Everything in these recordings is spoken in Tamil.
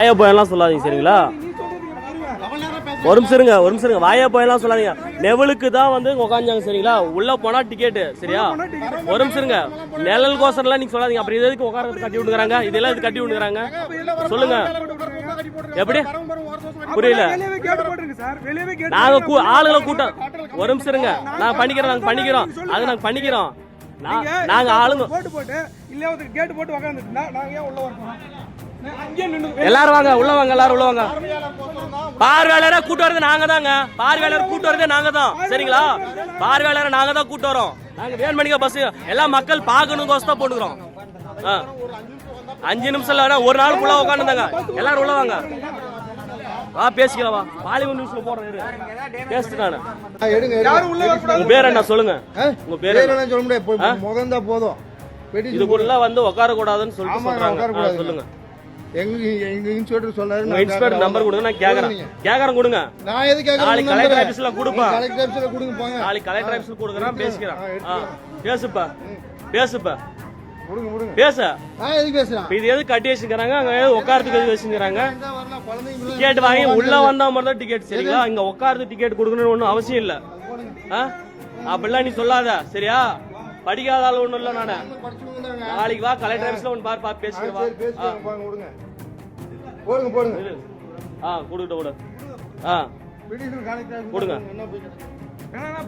வாயா போயெல்லாம் சொல்லாதீங்க சரிங்களா? ஒரு நிமிஷம் இருங்க ஒரு நிமிஷம் இருங்க வாயா போயெல்லாம் சொல்லாதீங்க. நெவலுக்கு தான் வந்து உட்காந்தாங்க சரிங்களா? உள்ள போனா டிக்கெட்டு சரியா? ஒரு நிமிஷம் இருங்க நிழல் கோசம்லாம் நீங்க சொல்லாதீங்க. அப்புறம் இது எதுக்கு உட்கார கட்டி விட்டுக்கிறாங்க? இதெல்லாம் இது கட்டி விட்டுக்கிறாங்க? சொல்லுங்க. எப்படி? புரியல. நாங்க ஆளுங்களை கூட்டம் ஒரு நிமிஷம் இருங்க நாங்க பண்ணிக்கிறோம் நாங்க பண்ணிக்கிறோம். அது நாங்க பண்ணிக்கிறோம். நாங்க ஆளுங்க போட்டு போட்டு இல்ல கேட்டு போட்டு உட்காந்துட்டு நாங்க ஏன் உள்ள வரணும் எல்லாரும் வாங்க உள்ள வாங்க எல்லாரும் உள்ள வாங்க. பார்வையாளரை கூட்டு வரது நாங்க தாங்க. பார்வையாளர் கூட்டு வரதே நாங்க தான். சரிங்களா? பார்வையாளரை நாங்க தான் கூட்டு வரோம். நாங்க வேண்மணிக்க பஸ் எல்லாம் மக்கள் பார்க்கணும் தான் போட்டுக்கிறோம். ஆ. அஞ்சு நிமிஷம் இல்ல ஒரு நாள் ஃபுல்லா உட்காந்துருந்தாங்க எல்லாரும் உள்ள வாங்க. வா பேசிக்கலாம் வா. பாலிவுட் நியூஸ்ல போடுறேன். பேசிட்டு நானு. உள்ள உங்க பேர் என்ன சொல்லுங்க? உங்க பேர் சொல்ல முடியாது. தான் போதும். இதுக்குள்ள வந்து உட்கார கூடாதுன்னு சொல்லிட்டு சொல்றாங்க. சொல்லுங்க. எங்க எங்க இன்ஸ்பெக்டர் சொன்னாரு உங்க நான் இன்ஸ்பெக்டர் நம்பர் கொடுங்க நான் கேக்குறேன். கேக்குறேன் கொடுங்க. நான் எது கேக்குறேன் நாளைக்கு கலெக்டர் ஆபீஸ்ல கொடுப்பா. கலெக்டர் ஆபீஸ்ல கொடுங்க போங்க. நாளைக்கு கலெக்டர் ஆபீஸ்ல கொடுக்குறேன் பேசிக்கிறேன். பேசுப்பா. பேசுப்பா. பேச. இது எது கட்டி வச்சுக்கிறாங்க அங்க உட்காரத்துக்கு வச்சுக்கிறாங்க? டிக்கெட் வாங்கி உள்ள வந்தா மட்டும் தான் டிக்கெட் சரிங்களா? இங்க உட்கார்ந்து டிக்கெட் கொடுக்கணும்னு ஒண்ணும் அவசியம் இல்ல. ஆ? அப்படிலாம் நீ சொல்லாத சரியா? படிக்காத ஆள் ஒண்ணும் இல்ல நானு. நாளைக்கு வா கலெக்டர் ஆபீஸ்ல ஒன்று பாரு பார்த்து போடுங்க போடுங்க. ஆ கொடுக்கிட்ட கொடு. ஆ. கொடுங்க.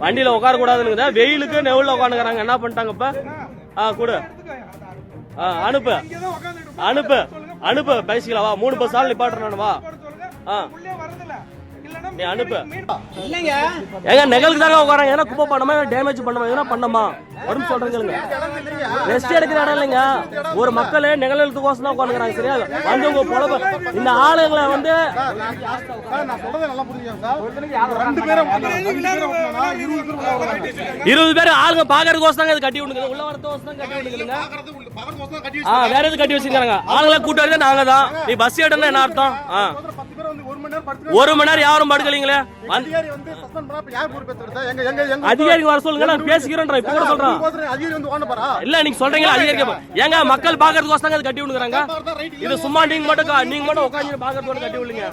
வண்டியில உட்கார கூடாதுன்னு வெயிலுக்கு நெவுல உட்காந்துக்கிறாங்க. என்ன பண்ணிட்டாங்க இப்ப? ஆ கொடு. ஆ அனுப்பு. அனுப்பு. அனுப்பு. பேசிக்கலாம். வா மூணு பஸ் ஆள் நிப்பாட்டுறேன் வா. ஆ. நீ அனுப்பு. இல்லைங்க. ஏங்க நெகலுக்கு தாங்க உட்காராங்க. ஏன்னா குப்பை பண்ணமா டேமேஜ் பண்ணமா எதுனா பண்ணமா? வரும் சொல்றேன் கேளுங்க. ரெஸ்ட் எடுக்கிற இடம் இல்லைங்க. ஒரு மக்கள் நெகலுக்கு தான் உட்காந்துக்கிறாங்க சரியா? வந்து உங்க பொழப்பு இந்த ஆளுங்களை வந்து இருபது பேர் ஆளுங்க பாக்குறதுக்கோசம் தாங்க இது கட்டி விடுங்க. உள்ள வரதுக்கோசம் தான் கட்டி விடுங்க ஆ வேற எது கட்டி வச்சிருக்காங்க? ஆளுங்களை கூட்டு வரது நாங்க தான் நீ பஸ் ஏடனா என்ன அர்த்தம்? ஆ. ஒரு மணி நேரம் படுத்து ஒரு மணி நேரம் யாரும் படுக்கலீங்களே? அதிகாரி வர சொல்லுங்க நான் பேசிக்கிறேன் இப்ப கூட சொல்றேன் இல்ல நீங்க சொல்றீங்களா? அதிகாரிக்கு ஏங்க மக்கள் பாக்குறதுக்கோசம் தாங்க இது கட்டி விடுறாங்க இது சும்மா நீங்க மட்டும் நீங்க மட்டும் உட்காந்து பாக்குறது கட்டி விடுங்க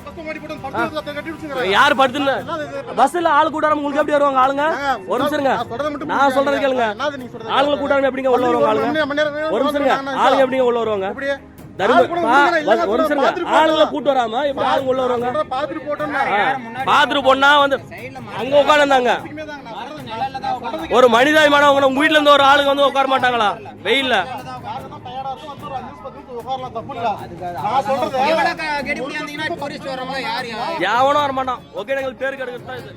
யார் படுத்துன்னு? பஸ்ல ஆள் கூட்டாரம் உங்களுக்கு எப்படி வருவாங்க ஆளுங்க? ஒரு நிமிஷம். நான் சொல்றதை கேளுங்க. ஆளுங்களை கூட்டாரம் எப்படிங்க உள்ள வருவாங்க ஆளுங்க? ஒரு நிமிஷம். ஆளுங்க எப்படிங்க உள்ள வருவாங்க? ஆளுங்களை கூட்டு வராம எப்படி ஆளுங்க உள்ள வருவாங்க. பாத்துட்டு பொண்ணா வந்து அங்க உட்காந்துருந்தாங்க ஒரு மனிதாபிமானம் உங்க வீட்ல இருந்து ஒரு ஆளுங்க வந்து உட்கார மாட்டாங்களா? வெயில்ல. உட்காரலாம். தப்பு இல்ல. நான் சொல்றது யாவனும் வர மாட்டான் ஓகே எங்களுக்கு பேர் கெடுக்கிறது தான் இது.